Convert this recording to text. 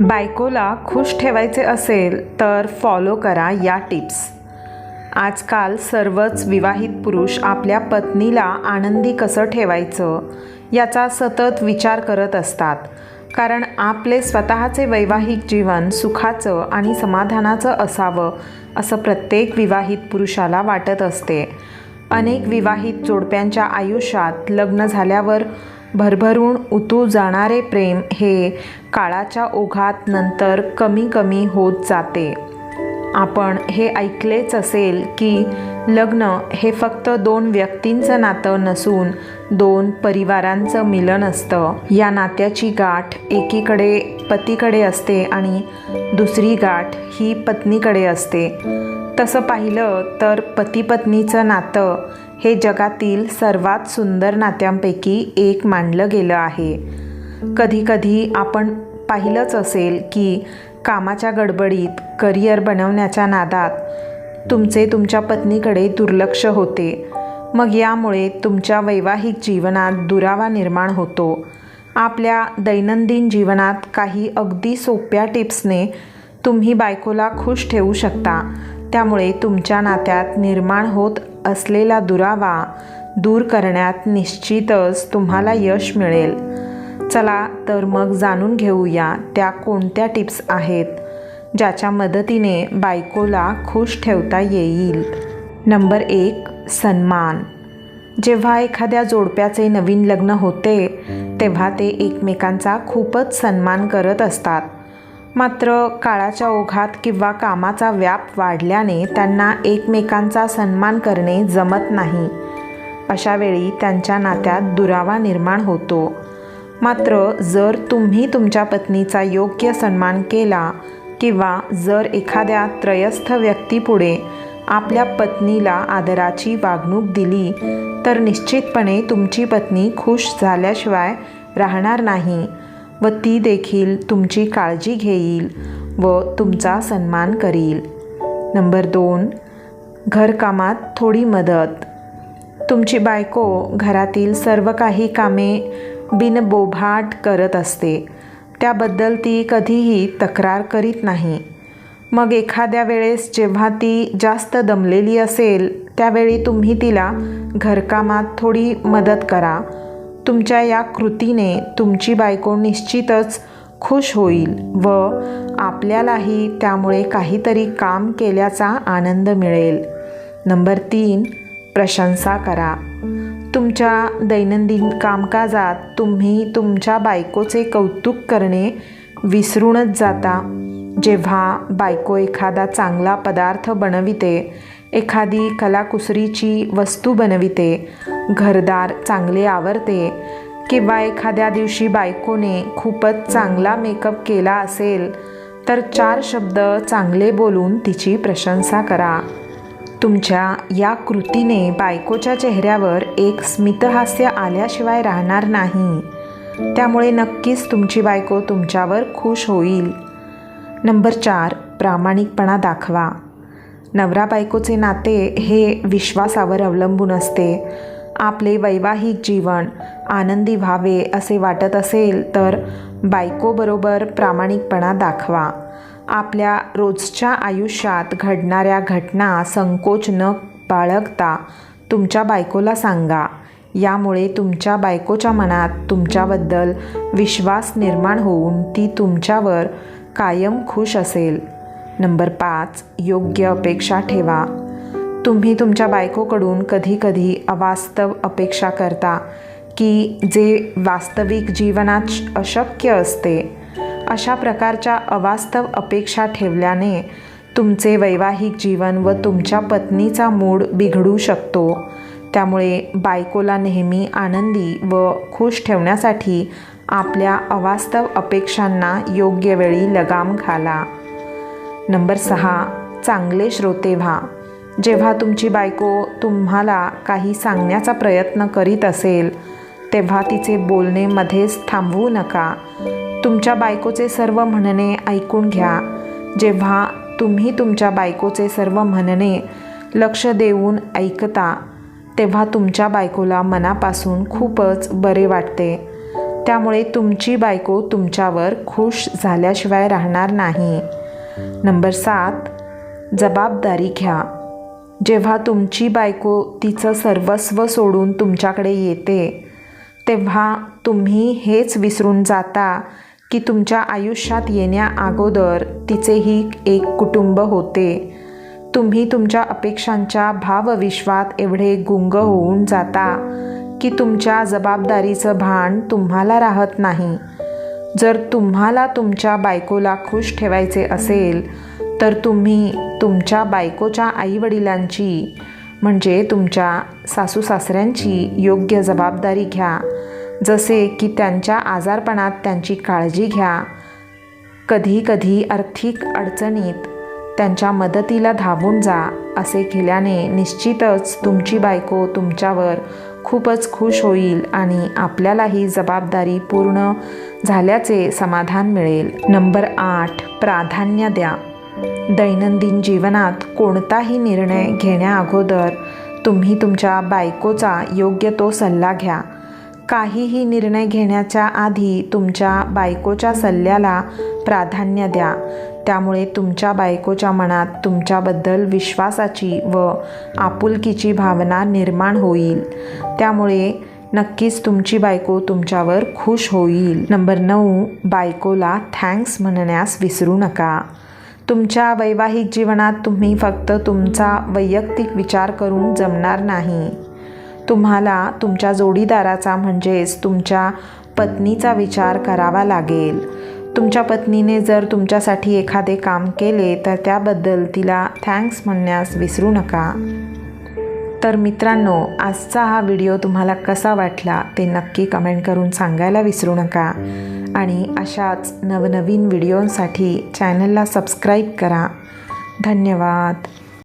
बायकोला खुश ठेवायचे असेल तर फॉलो करा या टिप्स आजकाल सर्वच विवाहित पुरुष आपल्या पत्नीला आनंदी कसं ठेवायचं याचा सतत विचार करत असतात. कारण आपले स्वतःचे वैवाहिक जीवन सुखाचं आणि समाधानाचं असावं असं प्रत्येक विवाहित पुरुषाला वाटत असते. अनेक विवाहित जोडप्यांच्या आयुष्यात लग्न झाल्यावर भरभरून उतू जाणारे प्रेम हे काळाच्या ओघात नंतर कमी कमी होत जाते. आपण हे ऐकलेच असेल की लग्न हे फक्त दोन व्यक्तींचं नातं नसून दोन परिवारांचं मिलन असतं. या नात्याची गाठ एकीकडे पतीकडे असते आणि दुसरी गाठ ही पत्नीकडे असते. तसं पाहिलं तर पती पत्नीचं नातं हे जगातील सर्वात सुंदर नात्यांपैकी एक मानलं गेलं आहे. कधीकधी आपण पाहिलंच असेल की कामाच्या गडबडीत करिअर बनवण्याच्या नादात. तुमचे तुमच्या पत्नीकडे दुर्लक्ष होते. मग यामुळे तुमच्या वैवाहिक जीवनात दुरावा निर्माण होतो. आपल्या दैनंदिन जीवनात काही अगदी सोप्या टिप्सने तुम्ही बायकोला खुश ठेवू शकता. त्यामुळे तुमच्या नात्यात निर्माण होत असलेला दुरावा दूर करण्यात निश्चितच तुम्हाला यश मिळेल. चला तर मग जाणून घेऊया त्या कोणत्या टिप्स आहेत. ज्याच्या मदतीने बायकोला खुश ठेवता येईल. नंबर एक सन्मान. जेव्हा एखाद्या जोडप्याचे नवीन लग्न होते तेव्हा ते एकमेकांचा खूपच सन्मान करत असतात. मात्र काळाच्या ओघात किंवा कामाचा व्याप वाढल्याने त्यांना एकमेकांचा सन्मान करणे जमत नाही. अशावेळी त्यांच्या नात्यात दुरावा निर्माण होतो. मात्र जर तुम्ही तुमच्या पत्नीचा योग्य सन्मान केला किंवा जर एखाद्या त्रयस्थ व्यक्तीपुढे आपल्या पत्नीला आदराची वागणूक दिली तर निश्चितपणे तुमची पत्नी खुश झाल्याशिवाय राहणार नाही व ती देखील तुमची काळजी घेईल व तुमचा सन्मान करील. नंबर दोन घरकामात थोडी मदत. तुमची बायको घरातील सर्व काही कामे बिनबोभाट करत असते. त्याबद्दल ती कधीही तक्रार करीत नाही. मग एखाद्या वेळेस जेव्हा ती जास्त दमलेली असेल त्यावेळी तुम्ही तिला घरकामात थोडी मदत करा. तुमच्या या कृतीने तुमची बायको निश्चितच खुश होईल व आपल्यालाही त्यामुळे काहीतरी काम केल्याचा आनंद मिळेल. नंबर तीन प्रशंसा करा. तुमच्या दैनंदिन कामकाजात तुम्ही तुमच्या बायकोचे कौतुक करणे विसरूनच जाता. जेव्हा बायको एखादा चांगला पदार्थ बनविते एखादी कलाकुसरीची वस्तू बनविते घरदार चांगले आवरते किंवा एखाद्या दिवशी बायकोने खूपच चांगला मेकअप केला असेल तर चार शब्द चांगले बोलून तिची प्रशंसा करा. तुमच्या या कृतीने बायकोच्या चेहऱ्यावर एक स्मितहास्य आल्याशिवाय राहणार नाही. त्यामुळे नक्कीच तुमची बायको तुमच्यावर खुश होईल. नंबर चार प्रामाणिकपणा दाखवा. नवरा बायकोचे नाते हे विश्वासावर अवलंबून असते. आपले वैवाहिक जीवन आनंदी व्हावे असे वाटत असेल तर बायकोबरोबर प्रामाणिकपणा दाखवा. आपल्या रोजच्या आयुष्यात घडणाऱ्या घटना संकोच न बाळगता तुमच्या बायकोला सांगा. यामुळे तुमच्या बायकोच्या मनात तुमच्याबद्दल विश्वास निर्माण होऊन ती तुमच्यावर कायम खुश असेल. नंबर पाच योग्य अपेक्षा ठेवा. तुम्ही तुमच्या बायकोकडून कधीकधी अवास्तव अपेक्षा करता की जे वास्तविक जीवनात अशक्य असते अशा प्रकारच्या अवास्तव अपेक्षा ठेवल्याने तुमचे वैवाहिक जीवन व तुमच्या पत्नीचा मूड बिघडू शकतो. त्यामुळे बायकोला नेहमी आनंदी व खुश ठेवण्यासाठी आपल्या अवास्तव अपेक्षांना योग्य वेळी लगाम घाला. नंबर सहा चांगले श्रोते व्हा. जेव्हा तुमची बायको तुम्हाला काही सांगण्याचा प्रयत्न करीत असेल तेव्हा तिचे बोलणे मध्येच थांबवू नका. तुमच्या बायकोचे सर्व म्हणणे ऐकून घ्या. जेव्हा तुम्ही तुमच्या बायकोचे सर्व म्हणणे लक्ष देऊन ऐकता तेव्हा तुमच्या बायकोला मनापासून खूपच बरे वाटते. त्यामुळे तुमची बायको तुमच्यावर खुश झाल्याशिवाय राहणार नाही. नंबर सात जबाबदारी घ्या. जेव्हा तुमची बायको तिचं सर्वस्व सोडून तुमच्याकडे येते तेव्हा तुम्ही हेच विसरून जाता की तुमच्या आयुष्यात येण्या अगोदर तिचेही एक कुटुंब होते. तुम्ही तुमच्या अपेक्षांच्या भावविश्वात एवढे गुंग होऊन जाता की तुमच्या जबाबदारीचं भान तुम्हाला राहत नाही. जर तुम्हाला तुमच्या बायकोला खुश ठेवायचे असेल तर तुम्ही तुमच्या बायकोच्या आईवडिलांची म्हणजे तुमच्या सासू सासऱ्यांची योग्य जबाबदारी घ्या. जसे की त्यांच्या आजारपणात त्यांची काळजी घ्या. कधी कधी आर्थिक अडचणीत त्यांच्या मदतीला धावून जा असे केल्याने निश्चितच तुमची बायको तुमच्यावर खूपच खुश होईल आणि आपल्यालाही जबाबदारी पूर्ण झाल्याचे समाधान मिळेल. नंबर आठ प्राधान्य द्या. दैनंदिन जीवनात कोणताही निर्णय घेण्याअगोदर तुम्ही तुमच्या बायकोचा योग्य तो सल्ला घ्या. काहीही निर्णय घेण्याच्या आधी तुमच्या बायकोच्या सल्ल्याला प्राधान्य द्या. त्यामुळे तुमच्या बायकोच्या मनात तुमच्याबद्दल विश्वासाची व आपुलकीची भावना निर्माण होईल. त्यामुळे नक्कीच तुमची बायको तुमच्यावर खुश होईल. नंबर नऊ बायकोला थँक्स म्हणण्यास विसरू नका. तुमच्या वैवाहिक जीवनात तुम्ही फक्त तुमचा वैयक्तिक विचार करून जमणार नाही. तुम्हाला तुमच्या जोडीदाराचा म्हणजेच तुमच्या पत्नीचा विचार करावा लागेल. तुमच्या पत्नीने जर तुमच्यासाठी एखादे काम केले तर त्याबद्दल तिला थँक्स म्हणण्यास विसरू नका. तर मित्रांनो आजचा हा व्हिडिओ तुम्हाला कसा वाटला ते नक्की कमेंट करून सांगायला विसरू नका. आणि अशाच नवनवीन व्हिडिओंसाठी चॅनलला सबस्क्राईब करा. धन्यवाद.